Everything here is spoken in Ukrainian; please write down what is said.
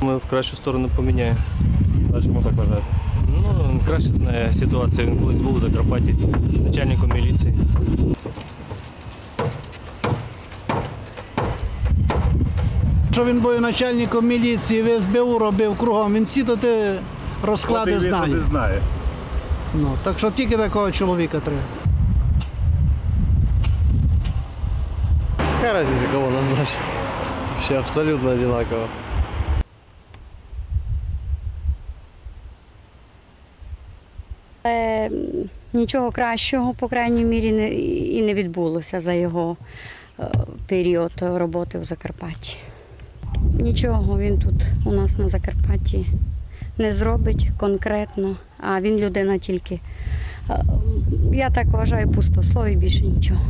в кращу сторону поміняє. А чому так вважаєте? Ну, він краще знає ситуацію. Він колись був в Закарпатті начальником міліції. Що він був начальником міліції, в СБУ робив кругом, він всі тут е, розклади він знає. туди знає. Ну, так що тільки такого чоловіка треба. Какая разница, кого назначить? Вообще абсолютно одинаково. Е, м, Нічого кращого, по крайній мірі, не, і не відбулося за його е, період роботи в Закарпатті. Нічого він тут у нас на Закарпатті не зробить конкретно, а він людина тільки, е, я так вважаю, пустослов і більше нічого.